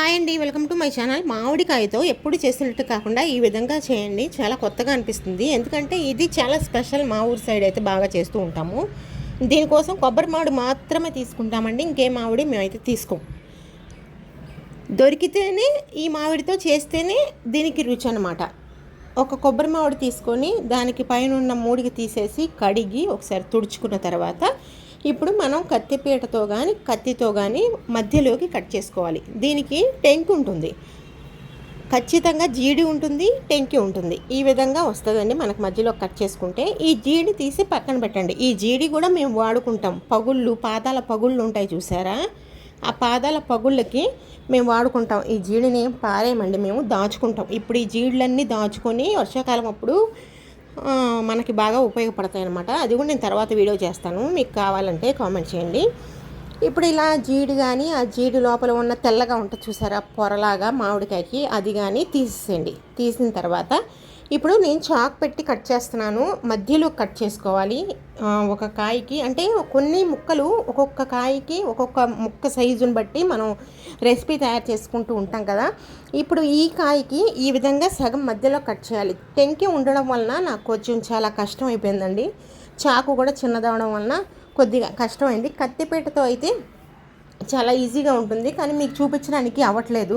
Hi అండి welcome to my channel. మామిడికాయతో ఎప్పుడు చేసినట్టు కాకుండా ఈ విధంగా చేయండి. చాలా కొత్తగా అనిపిస్తుంది. ఎందుకంటే ఇది చాలా స్పెషల్ మా ఊరి సైడ్ అయితే బాగా చేస్తూ ఉంటాము. దీనికోసం కొబ్బరి మామిడి మాత్రమే తీసుకుంటామండి. ఇంకే మామిడి మేమైతే తీసుకోం. దొరికితేనే ఈ మామిడితో చేస్తేనే దీనికి రుచి అనమాట ఒక కొబ్బరి మామిడి తీసుకొని దానికి పైన ఉన్న మూడికి తీసేసి కడిగి ఒకసారి తుడుచుకున్న తర్వాత ఇప్పుడు మనం కత్తిపీటతో కానీ కత్తితో కానీ మధ్యలోకి కట్ చేసుకోవాలి. దీనికి టెంక్ ఉంటుంది. ఖచ్చితంగా జీడి ఉంటుంది టెంకి ఉంటుంది. ఈ విధంగా వస్తుందండి మనకు మధ్యలో కట్ చేసుకుంటే. ఈ జీడి తీసి పక్కన పెట్టండి. ఈ జీడి కూడా మేము వాడుకుంటాం. పగుళ్ళు పాదాల పగుళ్ళు ఉంటాయి చూసారా? ఆ పాదాల పగుళ్ళకి మేము వాడుకుంటాం. ఈ జీడిని పారేయమండి. మేము దాచుకుంటాం. ఇప్పుడు ఈ జీడులన్నీ దాచుకొని వర్షాకాలం అప్పుడు మనకి బాగా ఉపయోగపడతాయి అనమాట అది కూడా నేను తర్వాత వీడియో చేస్తాను. మీకు కావాలంటే కామెంట్ చేయండి. ఇప్పుడు ఇలా జీడి కానీ ఆ జీడి లోపల ఉన్న తెల్లగా ఉంటుంది చూసారా? పొరలాగా మామిడికాయకి అది కానీ తీసేయండి తీసిన తర్వాత ఇప్పుడు నేను చాక్ పెట్టి కట్ చేస్తున్నాను. మధ్యలో కట్ చేసుకోవాలి. ఒక కాయకి అంటే కొన్ని ముక్కలు ఒక్కొక్క కాయకి ఒక్కొక్క ముక్క సైజుని బట్టి మనం రెసిపీ తయారు చేసుకుంటూ ఉంటాం కదా. ఇప్పుడు ఈ కాయకి ఈ విధంగా సగం మధ్యలో కట్ చేయాలి. టెంకి ఉండడం వలన నాకు కొంచెం చాలా కష్టం అయిపోయిందండి. చాకు కూడా చిన్నదవడం వలన కొద్దిగా కష్టమైంది. కత్తిపీటతో అయితే చాలా ఈజీగా ఉంటుంది. కానీ మీకు చూపించడానికి అవ్వట్లేదు.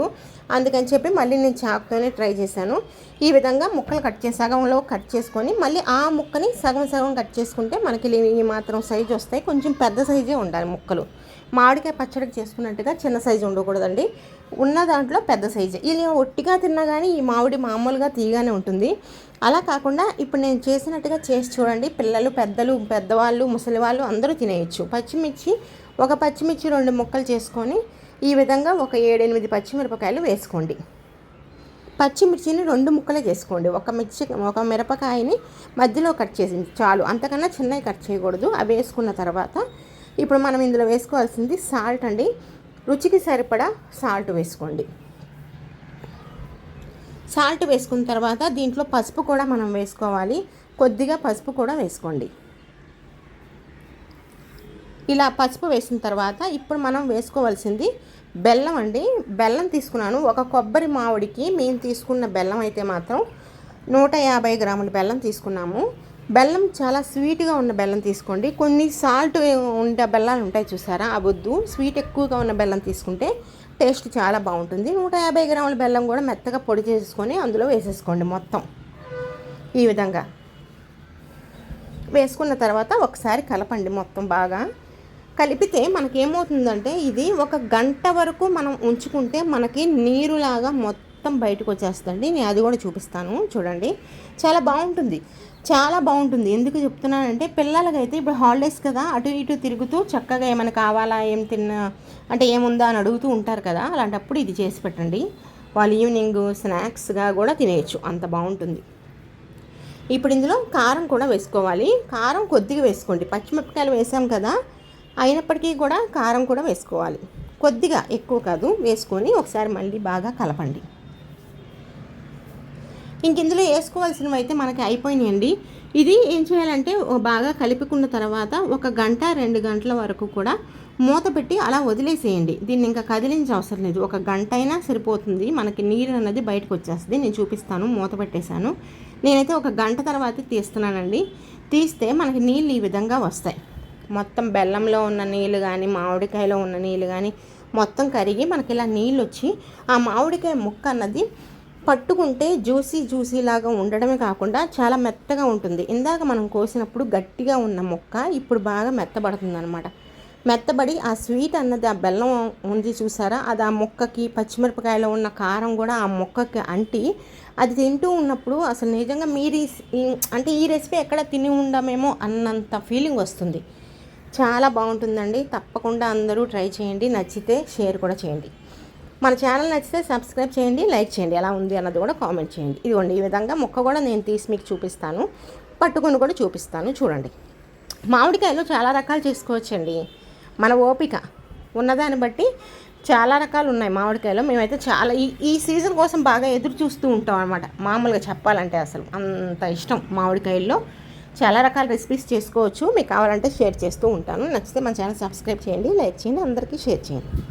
అందుకని చెప్పి మళ్ళీ నేను చాకుతోనే ట్రై చేశాను. ఈ విధంగా ముక్కలు కట్ చేసి సగంలో కట్ చేసుకొని మళ్ళీ ఆ ముక్కని సగం సగం కట్ చేసుకుంటే మనకి ఈ మాత్రం సైజు వస్తాయి. కొంచెం పెద్ద సైజే ఉండాలి ముక్కలు. మామిడికాయ పచ్చడికి చేసుకున్నట్టుగా చిన్న సైజు ఉండకూడదండి. ఉన్న దాంట్లో పెద్ద సైజు ఇలా ఒట్టిగా తిన్నా కానీ ఈ మామిడి మామూలుగా తీయగానే ఉంటుంది. అలా కాకుండా ఇప్పుడు నేను చేసినట్టుగా చేసి చూడండి. పిల్లలు పెద్దలు పెద్దవాళ్ళు ముసలి వాళ్ళు అందరూ తినేయచ్చు. పచ్చిమిర్చి ఒక పచ్చిమిర్చి రెండు ముక్కలు చేసుకొని ఈ విధంగా ఒక ఏడెనిమిది పచ్చిమిరపకాయలు వేసుకోండి. పచ్చిమిర్చిని రెండు ముక్కలే చేసుకోండి. ఒక మిర్చి ఒక మిరపకాయని మధ్యలో కట్ చేసింది చాలు. అంతకన్నా చిన్నవి కట్ చేయకూడదు. అవి వేసుకున్న తర్వాత ఇప్పుడు మనం ఇందులో వేసుకోవాల్సింది సాల్ట్ అండి. రుచికి సరిపడా సాల్ట్ వేసుకోండి. సాల్ట్ వేసుకున్న తర్వాత దీంట్లో పసుపు కూడా మనం వేసుకోవాలి. కొద్దిగా పసుపు కూడా వేసుకోండి. ఇలా పసుపు వేసిన తర్వాత ఇప్పుడు మనం వేసుకోవాల్సింది బెల్లం అండి. బెల్లం తీసుకున్నాను. ఒక కొబ్బరి మామిడికి మేము తీసుకున్న బెల్లం అయితే మాత్రం నూట యాభై గ్రాముల బెల్లం తీసుకున్నాము. బెల్లం చాలా స్వీట్గా ఉన్న బెల్లం తీసుకోండి. కొన్ని సాల్ట్ ఉండే బెల్లాలు ఉంటాయి చూసారా? అవద్దు స్వీట్ ఎక్కువగా ఉన్న బెల్లం తీసుకుంటే టేస్ట్ చాలా బాగుంటుంది. నూట యాభై గ్రాముల బెల్లం కూడా మెత్తగా పొడి చేసుకొని అందులో వేసేసుకోండి మొత్తం. ఈ విధంగా వేసుకున్న తర్వాత ఒకసారి కలపండి మొత్తం బాగా. కలిపితే మనకి ఏమవుతుందంటే ఇది ఒక గంట వరకు మనం ఉంచుకుంటే మనకి నీరులాగా మొత్తం బయటకు వచ్చేస్తుంది నేను అది కూడా చూపిస్తాను. చూడండి. చాలా బాగుంటుంది. చాలా బాగుంటుంది. ఎందుకు చెప్తున్నానంటే పిల్లలకైతే ఇప్పుడు హాలిడేస్ కదా అటు ఇటు తిరుగుతూ చక్కగా ఏమైనా కావాలా ఏం తిన్నా అంటే ఏముందా అని అడుగుతూ ఉంటారు కదా అలాంటప్పుడు ఇది చేసి పెట్టండి. వాళ్ళు ఈవినింగ్ స్నాక్స్గా కూడా తినేయచ్చు. అంత బాగుంటుంది. ఇప్పుడు ఇందులో కారం కూడా వేసుకోవాలి. కారం కొద్దిగా వేసుకోండి. పచ్చిమిరపకాయలు వేసాం కదా అయినప్పటికీ కూడా కారం కూడా వేసుకోవాలి. కొద్దిగా ఎక్కువ కాదు వేసుకొని ఒకసారి మళ్ళీ బాగా కలపండి. ఇంక ఇందులో వేసుకోవాల్సినవి అయితే మనకి అయిపోయినాయండి. ఇది ఏం చేయాలంటే బాగా కలుపుకున్న తర్వాత ఒక గంట రెండు గంటల వరకు కూడా మూత పెట్టి అలా వదిలేసేయండి. దీన్ని ఇంకా కదిలించే అవసరం లేదు. ఒక గంట అయినా సరిపోతుంది. మనకి నీరు అన్నది బయటకు వచ్చేస్తుంది. నేను చూపిస్తాను మూత పెట్టేశాను. నేనైతే ఒక గంట తర్వాత తీస్తున్నానండి. తీస్తే మనకి నీళ్ళు ఈ విధంగా వస్తాయి. మొత్తం బెల్లంలో ఉన్న నీళ్ళు కానీ మామిడికాయలో ఉన్న నీళ్ళు కానీ మొత్తం కరిగి మనకి ఇలా నీళ్ళు వచ్చి ఆ మామిడికాయ ముక్క అన్నది పట్టుకుంటే జ్యూసీ జ్యూసీ లాగా ఉండడమే కాకుండా చాలా మెత్తగా ఉంటుంది. ఇందాక మనం కోసినప్పుడు గట్టిగా ఉన్న ముక్క ఇప్పుడు బాగా మెత్తబడుతుంది అనమాట మెత్తబడి ఆ స్వీట్ అన్నది ఆ బెల్లం ఉంది చూసారా? అది ఆ ముక్కకి పచ్చిమిరపకాయలో ఉన్న కారం కూడా ఆ ముక్కకి అంటి అది తింటూ ఉన్నప్పుడు అసలు నిజంగా మీరు అంటే ఈ రెసిపీ ఎక్కడ తిని ఉండమేమో అన్నంత ఫీలింగ్ వస్తుంది. చాలా బాగుంటుందండి. తప్పకుండా అందరూ ట్రై చేయండి. నచ్చితే షేర్ కూడా చేయండి. మన ఛానల్ నచ్చితే సబ్స్క్రైబ్ చేయండి లైక్ చేయండి. ఎలా ఉంది అన్నది కూడా కామెంట్ చేయండి. ఇదిగోండి ఈ విధంగా మొక్క కూడా నేను తీసి మీకు చూపిస్తాను. పట్టుకొని కూడా చూపిస్తాను. చూడండి. మామిడికాయలు చాలా రకాలు చేసుకోవచ్చండి. మన ఓపిక ఉన్నదాన్ని బట్టి చాలా రకాలు ఉన్నాయి మామిడికాయలు. మేమైతే చాలా ఈ ఈ సీజన్ కోసం బాగా ఎదురు చూస్తూ ఉంటాం అనమాట మామూలుగా చెప్పాలంటే అసలు అంత ఇష్టం మామిడికాయల్లో. చాలా రకాల రెసిపీస్ చేసుకోవచ్చు. మీకు కావాలంటే షేర్ చేస్తూ ఉంటాను. నచ్చితే మన ఛానల్ సబ్స్క్రైబ్ చేయండి. లైక్ చేయండి. అందరికీ షేర్ చేయండి.